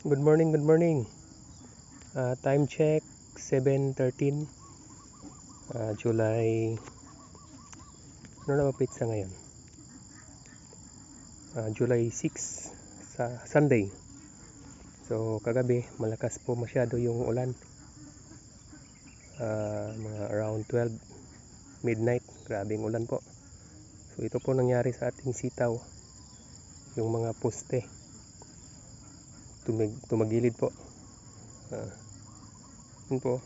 Good morning, good morning. Ah, time check 7:13 Ah, July Ano na ba pizza ngayon? Ah, July 6 sa Sunday. So kagabi malakas po masyado yung ulan. Ah, mga around 12 midnight, grabing ulan po. So ito po nangyari sa ating sitaw. Yung mga poste tumig tumagilid po. Ah, yun po.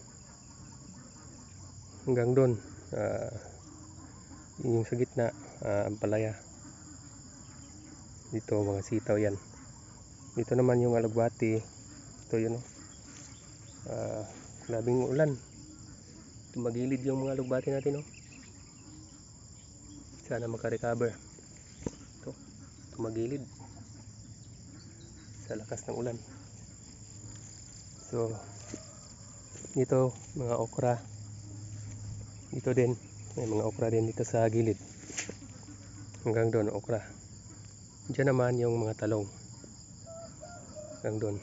Hanggang doon. Yun yung sa gitna, ah, ang palaya. Dito mga sitaw yan. Dito naman yung alagbati. Ito yun. Ah, labing ulan. Tumagilid yung mga alugbati natin oh. Sana makarecover. Ito, tumagilid. Sa lakas ng ulan. So, dito mga okra. Dito din, may mga okra din dito sa gilid. Hanggang doon, okra. Diyan naman yung mga talong. Hanggang doon.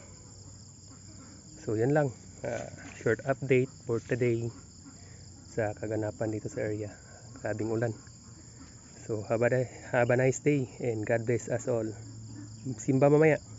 So, yan lang. Ah, short update for today sa kaganapan dito sa area. Grabing ulan. So, have a, have a nice day and God bless us all. Simba mamaya.